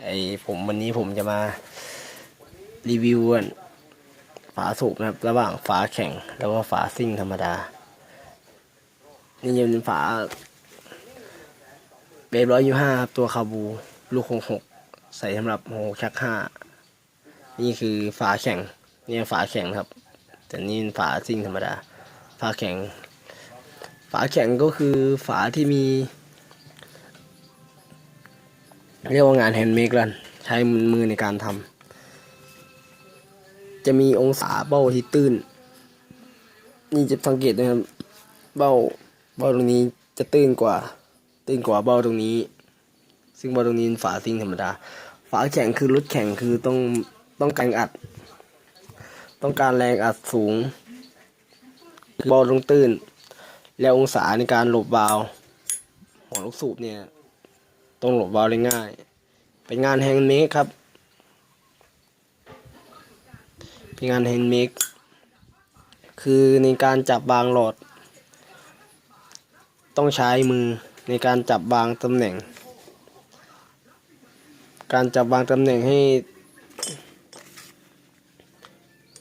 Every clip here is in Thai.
ไอผมวันนี้ผมจะมารีวิวฝาสูบนะครับ ระหว่างฝาแข็งแล้วก็ฝาซิ่งธรรมดา นี่จะเป็นฝาเบฟร้อยยูห้าตัวคาบู ลูกหกหกใส่สำหรับโหชักห้านี่คือฝาแข็งนี่ฝาแข็งครับ แต่นี่เป็นฝาซิ่งธรรมดา ฝาแข็ง ฝาแข็งก็คือฝาที่มี เรียกว่างานแฮนด์เมดกัน ใช้มือในการทำจะมีองศาเบ้าที่ตื้น นี่จะสังเกตนะครับ เบ้าเบ้าตรงนี้จะตื้นกว่า ตื้นกว่าเบ้าตรงนี้ ซึ่งเบ้าตรงนี้ฝาซิงธรรมดา ฝาแข็งคือรถแข็งคือต้องต้องการอัด ต้องการแรงอัดสูงเบ้าตรงตื้น แล้วองศาในการหลบวาว หัวลูกสูบเนี่ย ต้องหลบวาล์วได้ง่าย เป็นงานแฮนด์เมดครับ เป็นงานแฮนด์เมดคือในการจับบางหลอด ต้องใช้มือในการจับบางตำแหน่ง การจับบางตำแหน่งให้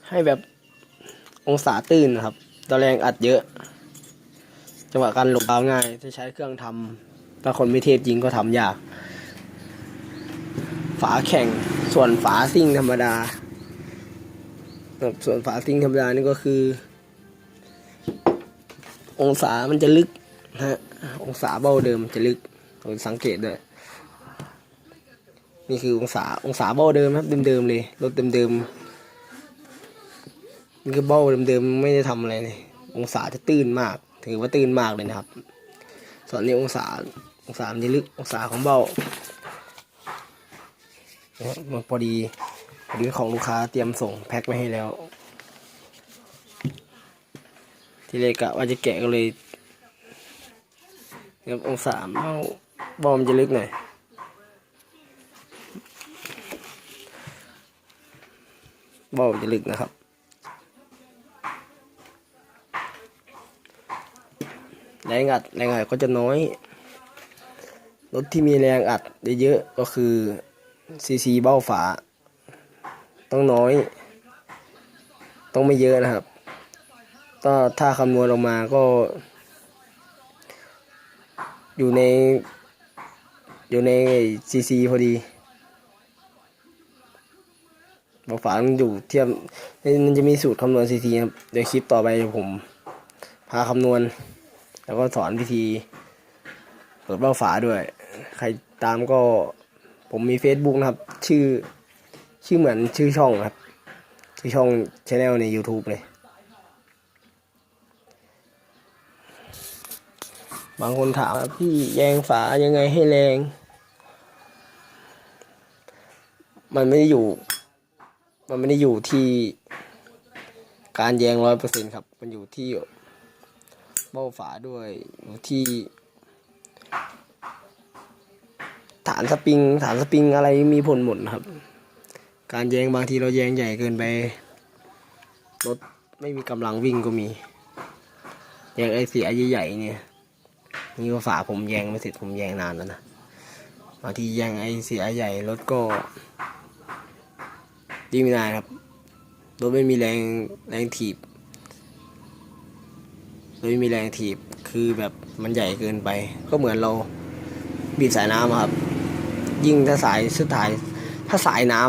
ให้แบบองศาตื้นนะครับตะแรงอัดเยอะ จังหวะการหลบวาวง่ายถ้าใช้เครื่องทำ ถ้าคนไม่เทพจริงก็ทำยาก ฝาแข็งส่วนฝาซิ่งธรรมดา ส่วนฝาซิ่งธรรมดานี่ก็คือ องศามันจะลึกนะฮะองศาเบ้าเดิมจะลึกผมสังเกตด้วยนี่คือองศาองศาเบ้าเดิมครับเดิมๆเลยรถเดิมๆนี่คือเบ้าเดิมๆไม่ได้ทำอะไรเลยองศาจะตื้นมาก ถือว่าตื้นมากเลยนะครับ ส่วนนี้องศา องศามันจะลึก องศาของเบ้านะครับมันพอดีพอดีของลูกค้าเตรียมส่งแพ็คไว้ให้แล้ว ที่เลกกะว่าจะแกะก็เลยครับองศาเบ้าเบ้ามันจะลึกหน่อยเบ้ามันจะลึกนะครับ แรงอัดแรงอัดก็จะน้อย รถที่มีแรงอัดเยอะๆก็คือซีซีเบ้าฝา ต้องน้อย ต้องไม่เยอะนะครับก็ถ้าคำนวณออกมาก็ อยู่ใน อยู่ในซีซีพอดีเบาฝามันอยู่เทียบมันจะมีสูตรคำนวณซีซีครับ เดี๋ยวคลิปต่อไปผม พาคำนวณ แล้วก็สอนวิธีเปิดเบ้าฝาด้วย ใครตามก็ผมมี Facebook นะครับ ชื่อชื่อเหมือนชื่อช่องครับ ชื่อช่องช anel ใน YouTube เลย บางคนถามพี่แยงฝายังไงให้แรง มันไม่ได้อยู่ มันไม่ได้อยู่ที่การแยงร้อยเปอร์เซ็นครับ มันอยู่ที่ เบ้าฝาด้วยอยู่ที่ ฐานสปริง ฐานสปริงอะไรมีผลหมดนครับ การแยงบางทีเราแยงใหญ่เกินไปรถไม่มีกำลังวิ่งก็มีแยงไอเสียใหญ่ๆเนี่ยนี่ว่าฝาผมแยงไม่เสร็จผมแยงนานแล้วนะบางทีแยงไอเสียใหญ่รถก็ยิ่งไม่ได้ครับรถไม่มีแรงแรงถีบ โดยมีแรงถีบคือแบบมันใหญ่เกินไป ก็เหมือนเราบีบสายน้ำครับ ยิ่งถ้าสายสุดท้าย ถ้าสายน้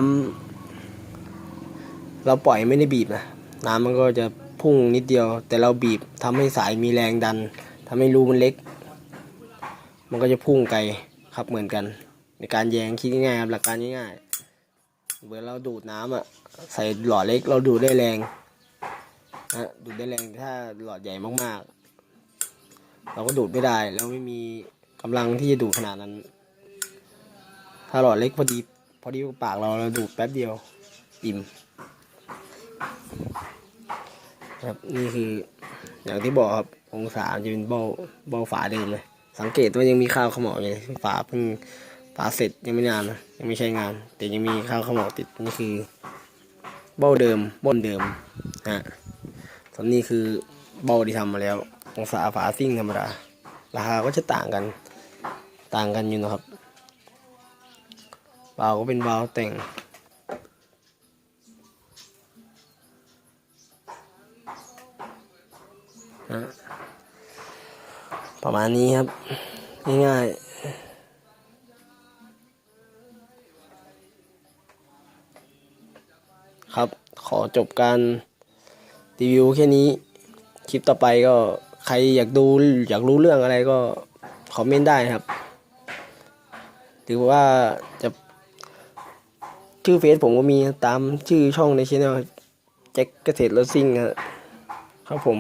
ำเราปล่อยไม่ได้บีบนะน้ำมันก็จะพุ่งนิดเดียว แต่เราบีบทำให้สายมีแรงดันทำให้รูมันเล็ก มันก็จะพุ่งไกลครับเหมือนกัน ในการแยงคิดง่ายๆครับหลักการง่ายๆเหมือนเราดูดน้ำอะใส่หลอดเล็กเราดูดได้แรง นะดูดได้แรงถ้าหลอดใหญ่มากๆ เราก็ดูดไม่ได้แล้วไม่มีกำลังที่จะดูดขนาดนั้น ถ้าหลอดเล็กพอดีพอดีปากเราเราดูดแป๊บเดียวอิ่มครับนี่คืออย่างที่บอกครับองศาจะเป็นเบ้าเบ้าฝาเดิมเลย สังเกตว่ายังมีข้าวขมออยู่เลยฝาเพิ่งฝาเสร็จยังไม่นานนะยังไม่ใช้งาน แต่ยังมีข้าวขมอติดนี่คือ เบ้าเดิมบ้นเดิมฮะ ส่วนนี้คือเบาที่ทำมาแล้วองศาฝาซิ่งธรรมดา ราคาก็จะต่างกัน ต่างกันอยู่นะครับวาก็เป็นวาแต่งประมาณนี้ครับ ง่ายๆ ครับขอจบการ รีวิวแค่นี้ คลิปต่อไปก็ใครอยากดูอยากรู้เรื่องอะไรก็คอมเมนต์ได้นะครับ หรือว่าจะชื่อเฟซผมก็มีตามชื่อช่องในช่องแจ็คเกษตรรถซิ่งครับครับผม